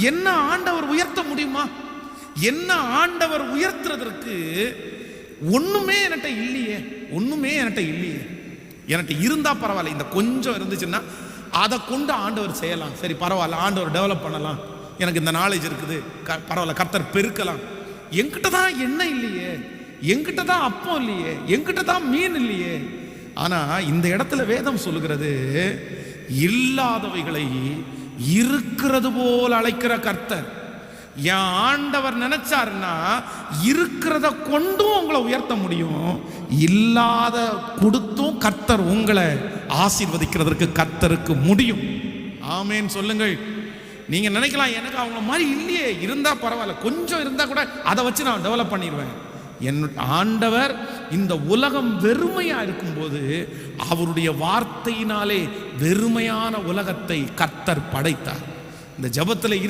என்ன ஆண்டவர் உயர்த்த முடியுமா? என்ன ஆண்டவர் உயர்த்துறதற்கு ஒண்ணுமே என்கிட்ட இல்லையே ஒண்ணுமே என்கிட்ட இல்லையே. என்கிட்ட இருந்தா பரவாயில்ல இந்த கொஞ்சம் இருந்துச்சுன்னா அதை கொண்டு ஆண்டவர் செய்யலாம். சரி பரவாயில்ல ஆண்டவர் டெவலப் பண்ணலாம். எனக்கு இந்த நாலேஜ் இருக்குது க- பரவாயில்ல கர்த்தர் பெருக்கலாம். என்கிட்ட தான் எண்ணெய் இல்லையே என்கிட்ட தான் அப்பம் இல்லையே என்கிட்ட தான் மீன் இல்லையே. ஆனா இந்த இடத்துல வேதம் சொல்லுகிறது இல்லாதவைகளை இருக்கிறது போல் அழைக்கிற கர்த்தர். என் ஆண்டவர் நினைச்சாருன்னா இருக்கிறத கொண்டும் உங்களை உயர்த்த முடியும். இல்லாத கொடுத்தும் கர்த்தர் உங்களை ஆசீர்வதிக்கிறதற்கு கர்த்தருக்கு முடியும். ஆமேன்னு சொல்லுங்கள். நீங்க நினைக்கலாம் எனக்கு அவங்கள மாதிரி இல்லையே இருந்தா பரவாயில்ல. கொஞ்சம் இருந்தா கூட அதை வச்சு நான் டெவலப் பண்ணிடுவேன். என் ஆண்டவர் இந்த உலகம் வெறுமையா இருக்கும்போது அவருடைய வார்த்தையினாலே வெறுமையான உலகத்தை கர்த்தர் படைத்தார். இந்த ஜெபத்துல இரு